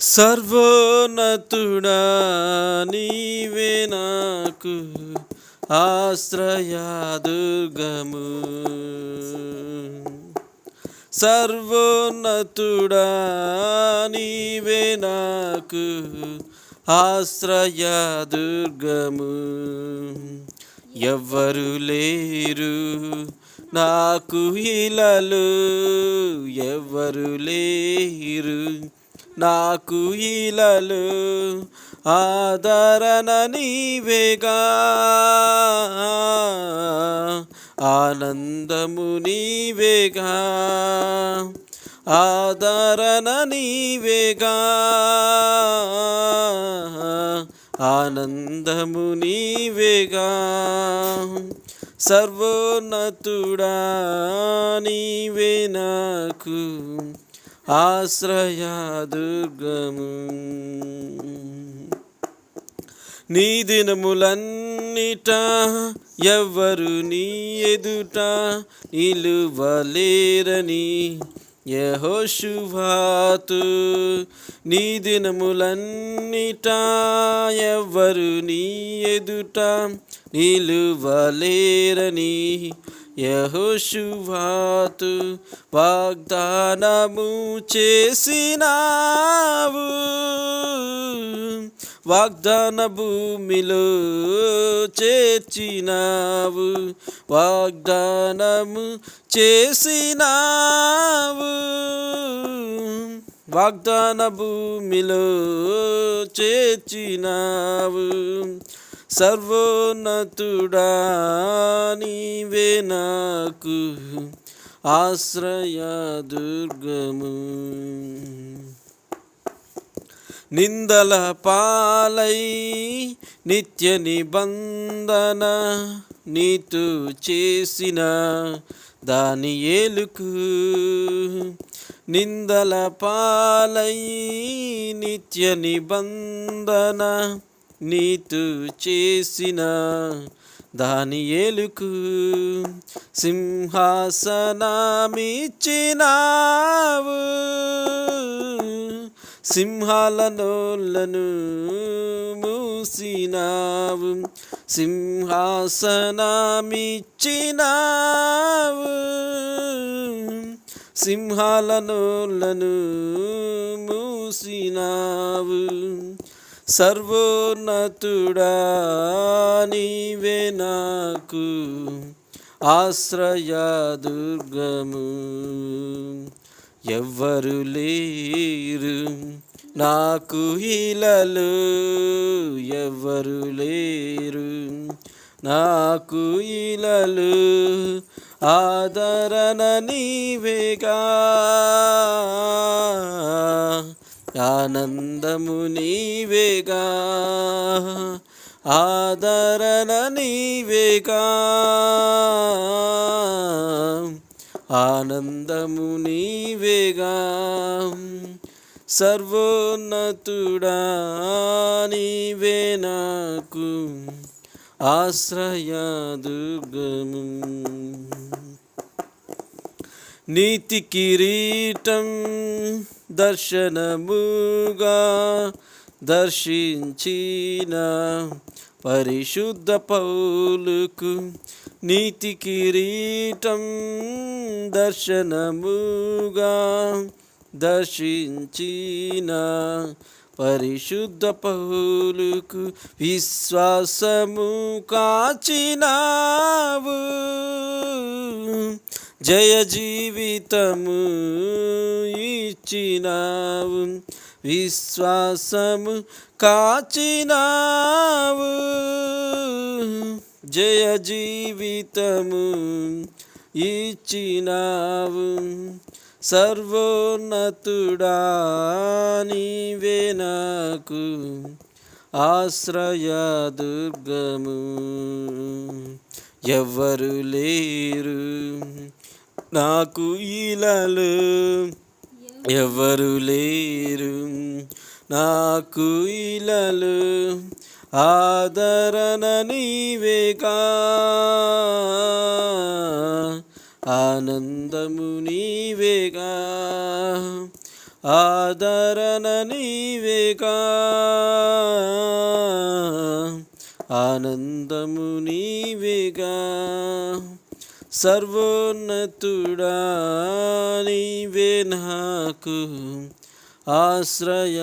సర్వోన్నతుడా నీవే నాకు ఆశ్రయాదుర్గము సర్వోన్నతుడా నీవే నాకు ఆశ్రయాదుర్గము ఎవ్వరు లేరు నాకు ఇలలు ఎవ్వరు లేరు నాకు ఇలలు ఆదరణ నీవేగా. ఆనందము నీవేగా. ఆదరణ నీవేగా. ఆనందము నీవేగా. సర్వోన్నతుడా నీవే నాకు. ఆశ్రయదుర్గము నీ దినములన్నిట ఎవ్వరు నీ ఎదుట నిలువలేరని యహోశుభాతు నీ దినములన్నిట ఎవ్వరు నీ ఎదుట నిలువలేరని యహోశుభాతు వాగ్దానము చేసినావు. వాగ్దాన భూమిలో చేర్చినావు. వాగ్దానము చేసినావు. వాగ్దాన భూమిలో చేర్చినావు. సర్వోన్నతుడా నీవే నాకు ఆశ్రయ దుర్గము. నిందల పాలై నిత్య నిబంధన నీతు చేసిన దాని ఏలుకు నిందల పాలై నిత్య నిబంధన నీతు చేసిన దాని ఏలుకు సింహాసనమిచ్చినావు. సింహాల నోళ్ళను మూసినావు. సింహాసనమిచ్చినావు. సింహాల నోళ్ళను మూసినావు. సర్వోన్నతుడా నీవే నాకు ఆశ్రయదుర్గము ఎవ్వరు లేరు నాకు ఇలలు ఎవ్వరు లేరు నాకు ఇలలు. ఆదరణ నీవేగా. ఆనందము నీవేగా ఆదరణ నీవేగా. ఆనందము నీవేగా సర్వోన్నతుడా నీవే నాకు ఆశ్రయ దుర్గము నీతి కిరీటం దర్శనముగా దర్శించిన పరిశుద్ధ పౌలుకు నీతి కిరీటం దర్శనముగా దర్శించిన పరిశుద్ధ పౌలుకు విశ్వాసము కాచినావు. జయ జీవితము ఇచ్చినావు విశ్వాసము కాచినావు. జయ జీవితము ఇచ్చినావు సర్వోన్నతుడా నీవే నాకు ఆశ్రయ దుర్గము. ఎవ్వరు లేరు నాకు ఇలాలు ఎవరు లేరు. నాకు ఇలాలు ఆదరణ నీవేగా. ఆనందము నీవేగా. ఆదరణ నీవేగా. ఆనందము నీవేగా. సర్వోన్నతుడా నీవే నాకు ఆశ్రయ